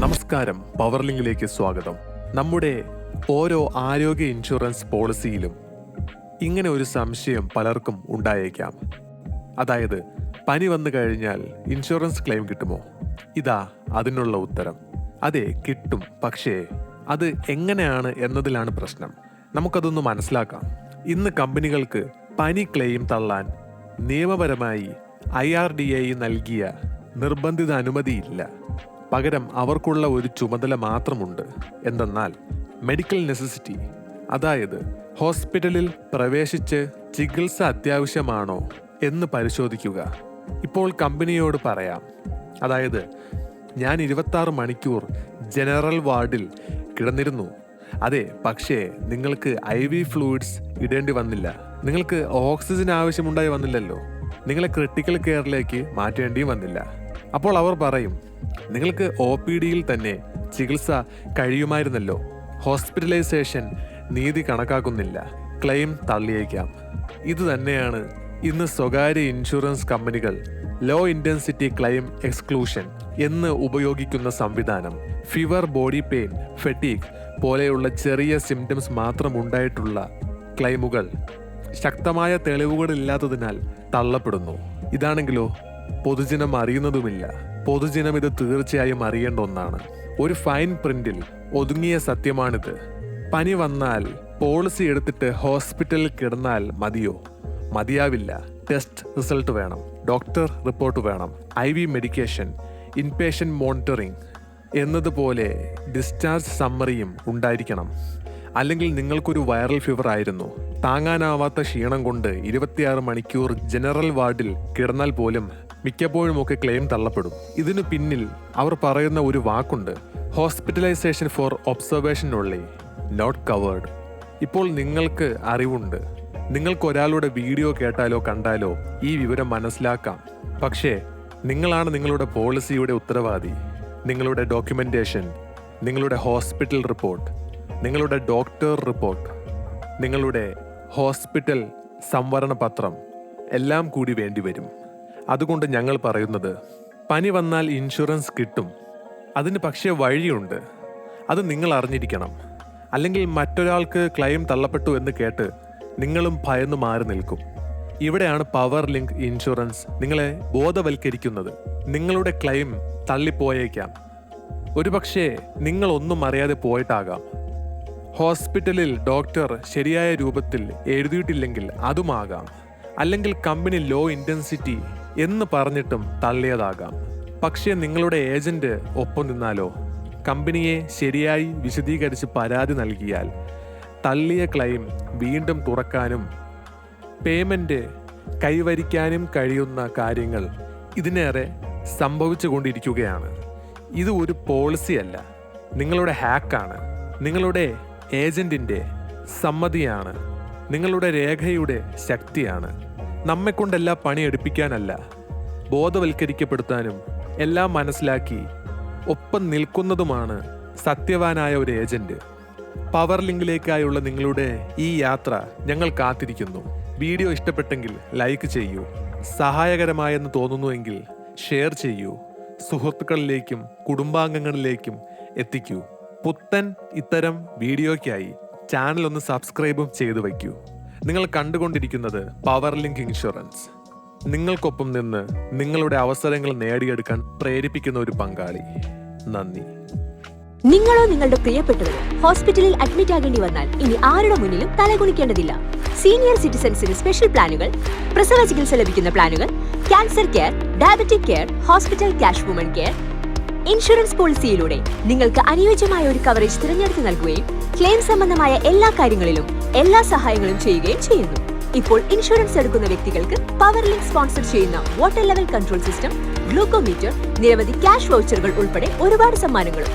നമസ്കാരം. പവർലിംഗിലേക്ക് സ്വാഗതം. നമ്മുടെ ഓരോ ആരോഗ്യ ഇൻഷുറൻസ് പോളിസിയിലും ഇങ്ങനെ ഒരു സംശയം പലർക്കും ഉണ്ടായേക്കാം. അതായത് പനി വന്നു കഴിഞ്ഞാൽ ഇൻഷുറൻസ് ക്ലെയിം കിട്ടുമോ? ഇതാ അതിനുള്ള ഉത്തരം. അതെ കിട്ടും. പക്ഷേ അത് എങ്ങനെയാണ് എന്നതിലാണ് പ്രശ്നം. നമുക്കതൊന്ന് മനസ്സിലാക്കാം. ഇന്ന് കമ്പനികൾക്ക് പനി ക്ലെയിം തള്ളാൻ നിയമപരമായി ഐ ആർ ഡി ഐ നൽകിയ നിർബന്ധിത അനുമതിയില്ല. പകരം അവർക്കുള്ള ഒരു ചുമതല മാത്രമുണ്ട്. എന്തെന്നാൽ മെഡിക്കൽ നെസസിറ്റി അതായത് ഹോസ്പിറ്റലിൽ പ്രവേശിച്ച് ചികിത്സ അത്യാവശ്യമാണോ എന്ന് പരിശോധിക്കുക. ഇപ്പോൾ കമ്പനിയോട് പറയാം. അതായത് ഞാൻ ഇരുപത്താറ് മണിക്കൂർ ജനറൽ വാർഡിൽ കിടന്നിരുന്നു. അതെ പക്ഷേ നിങ്ങൾക്ക് ഐ വി ഫ്ലൂയിഡ്സ് ഇടേണ്ടി വന്നില്ല. നിങ്ങൾക്ക് ഓക്സിജൻ ആവശ്യമുണ്ടായി വന്നില്ലല്ലോ. നിങ്ങളെ ക്രിട്ടിക്കൽ കെയറിലേക്ക് മാറ്റേണ്ടിയും വന്നില്ല. അപ്പോൾ അവർ പറയും നിങ്ങൾക്ക് ഒ പി ഡിയിൽ തന്നെ ചികിത്സ കഴിയുമായിരുന്നല്ലോ. ഹോസ്പിറ്റലൈസേഷൻ നീതി കണക്കാക്കുന്നില്ല. ക്ലെയിം തള്ളിയേക്കാം. ഇത് തന്നെയാണ് ഇന്ന് സ്വകാര്യ ഇൻഷുറൻസ് കമ്പനികൾ ലോ ഇന്റൻസിറ്റി ക്ലെയിം എക്സ്ക്ലൂഷൻ എന്ന് ഉപയോഗിക്കുന്ന സംവിധാനം. ഫിവർ ബോഡി പെയിൻ ഫെറ്റീഗ് പോലെയുള്ള ചെറിയ സിംറ്റംസ് മാത്രം ഉണ്ടായിട്ടുള്ള ക്ലെയിമുകൾ ശക്തമായ തെളിവുകളില്ലാത്തതിനാൽ തള്ളപ്പെടുന്നു. ഇതാണെങ്കിലോ പൊതുജനം അറിയുന്നതുമില്ല. പൊതുജനം ഇത് തീർച്ചയായും അറിയേണ്ട ഒന്നാണ്. ഒരു ഫൈൻ പ്രിന്റിൽ ഒതുങ്ങിയ സത്യമാണിത്. പനി വന്നാൽ പോളിസി എടുത്തിട്ട് ഹോസ്പിറ്റലിൽ കിടന്നാൽ മതിയോ? മതിയാവില്ല. ടെസ്റ്റ് റിസൾട്ട് വേണം. ഡോക്ടർ റിപ്പോർട്ട് വേണം. I V medication inpatient monitoring എന്നതുപോലെ ഡിസ്ചാർജ് സമ്മറിയും ഉണ്ടായിരിക്കണം. അല്ലെങ്കിൽ നിങ്ങൾക്കൊരു വൈറൽ ഫീവർ ആയിരുന്നു. താങ്ങാനാവാത്ത ക്ഷീണം കൊണ്ട് ഇരുപത്തിയാറ് മണിക്കൂർ ജനറൽ വാർഡിൽ കിടന്നാൽ പോലും മിക്കപ്പോഴുമൊക്കെ ക്ലെയിം തള്ളപ്പെടും. ഇതിനു പിന്നിൽ അവർ പറയുന്ന ഒരു വാക്കുണ്ട് ഹോസ്പിറ്റലൈസേഷൻ ഫോർ ഒബ്സർവേഷൻ ഉള്ളി നോട്ട് കവേർഡ് ഇപ്പോൾ നിങ്ങൾക്ക് അറിവുണ്ട്. നിങ്ങൾക്ക് ഒരാളുടെ വീഡിയോ കേട്ടാലോ കണ്ടാലോ ഈ വിവരം മനസ്സിലാക്കാം. പക്ഷേ നിങ്ങളാണ് നിങ്ങളുടെ പോളിസിയുടെ ഉത്തരവാദി. നിങ്ങളുടെ ഡോക്യുമെന്റേഷൻ നിങ്ങളുടെ ഹോസ്പിറ്റൽ റിപ്പോർട്ട് നിങ്ങളുടെ ഡോക്ടർ റിപ്പോർട്ട് നിങ്ങളുടെ ഹോസ്പിറ്റൽ സംവരണ പത്രം എല്ലാം കൂടി വേണ്ടിവരും അതുകൊണ്ട് ഞങ്ങൾ പറയുന്നത് പനി വന്നാൽ ഇൻഷുറൻസ് കിട്ടും. അതിന് പക്ഷേ വഴിയുണ്ട്. അത് നിങ്ങൾ അറിഞ്ഞിരിക്കണം. അല്ലെങ്കിൽ മറ്റൊരാൾക്ക് ക്ലെയിം തള്ളപ്പെട്ടു എന്ന് കേട്ട് നിങ്ങളും ഭയന്ന് മാറി നിൽക്കും. ഇവിടെയാണ് പവർ ലിങ്ക് ഇൻഷുറൻസ് നിങ്ങളെ ബോധവൽക്കരിക്കുന്നത്. നിങ്ങളുടെ ക്ലെയിം തള്ളിപ്പോയേക്കാം. ഒരുപക്ഷേ നിങ്ങളൊന്നും അറിയാതെ പോയിട്ടാകാം. ഹോസ്പിറ്റലിൽ ഡോക്ടർ ശരിയായ രൂപത്തിൽ എഴുതിയിട്ടില്ലെങ്കിൽ അതുമാകാം. അല്ലെങ്കിൽ കമ്പനി ലോ ഇന്റൻസിറ്റി എന്ന് പറഞ്ഞിട്ടും തള്ളിയതാകാം. പക്ഷേ നിങ്ങളുടെ ഏജന്റ് ഒപ്പം നിന്നാലോ? കമ്പനിയെ ശരിയായി വിശദീകരിച്ച് പരാതി നൽകിയാൽ തള്ളിയ ക്ലെയിം വീണ്ടും തുറക്കാനും പേയ്മെന്റ് കൈവരിക്കാനും കഴിയുന്ന കാര്യങ്ങൾ ഇതിനേറെ സംഭവിച്ചുകൊണ്ടിരിക്കുകയാണ്. ഇത് ഒരു പോളിസിയല്ല നിങ്ങളുടെ ഹാക്കാണ്. നിങ്ങളുടെ ഏജന്റിന്റെ സമ്മതിയാണ്. നിങ്ങളുടെ രേഖയുടെ ശക്തിയാണ്. നമ്മെക്കൊണ്ടെല്ലാ പണി എടുപ്പിക്കാനല്ല ബോധവൽക്കരിക്കപ്പെടുത്താനും എല്ലാം മനസ്സിലാക്കി ഒപ്പം നിൽക്കുന്നതുമാണ് സത്യവാനായ ഒരു ഏജന്റ്. പവർ ലിങ്കിലേക്കായുള്ള നിങ്ങളുടെ ഈ യാത്ര ഞങ്ങൾ കാത്തിരിക്കുന്നു. വീഡിയോ ഇഷ്ടപ്പെട്ടെങ്കിൽ ലൈക്ക് ചെയ്യൂ സഹായകരമായെന്ന് തോന്നുന്നുവെങ്കിൽ ഷെയർ ചെയ്യൂ സുഹൃത്തുക്കളിലേക്കും കുടുംബാംഗങ്ങളിലേക്കും എത്തിക്കൂ. പുത്തൻ ഇത്തരം വീഡിയോയ്ക്കായി ചാനൽ ഒന്ന് സബ്സ്ക്രൈബും ചെയ്തു വയ്ക്കൂ. നിങ്ങൾ കണ്ടുകൊണ്ടിരിക്കുന്നത് പവർ ലിങ്ക് ഇൻഷുറൻസ് നിങ്ങൾക്കൊപ്പം നിന്ന് നിങ്ങളുടെ അവസരങ്ങൾ നേടിയെടുക്കാൻ പ്രേരിപ്പിക്കുന്ന ഒരു പങ്കാളി. നന്ദി. നിങ്ങളോ നിങ്ങളുടെ പ്രിയപ്പെട്ടവരോ ഹോസ്പിറ്റലിൽ അഡ്മിറ്റ് ആകേണ്ടി വന്നാൽ ഇനി ആരുടെ മുന്നിലും തലകുണിക്കേണ്ടതില്ല. സീനിയർ സിറ്റിസൺസിന് സ്പെഷ്യൽ പ്ലാനുകൾ പ്രസവ ചികിത്സ ലഭിക്കുന്ന പ്ലാനുകൾ cancer care diabetic care hospital cash woman care insurance പോളിസിയിലൂടെ നിങ്ങൾക്ക് അനുയോജ്യമായ ഒരു കവറേജ് തിരഞ്ഞെടുത്ത് നൽകുകയും ക്ലെയിം സംബന്ധമായ എല്ലാ കാര്യങ്ങളിലും എല്ലാ സഹായങ്ങളും ചെയ്യുകയും ചെയ്യുന്നു. ഇപ്പോൾ ഇൻഷുറൻസ് എടുക്കുന്ന വ്യക്തികൾക്ക് പവർ ലിങ്ക് സ്പോൺസർ ചെയ്യുന്ന water level control system glucometer നിരവധി ക്യാഷ് വൗച്ചറുകൾ ഉൾപ്പെടെ ഒരുപാട് സമ്മാനങ്ങളും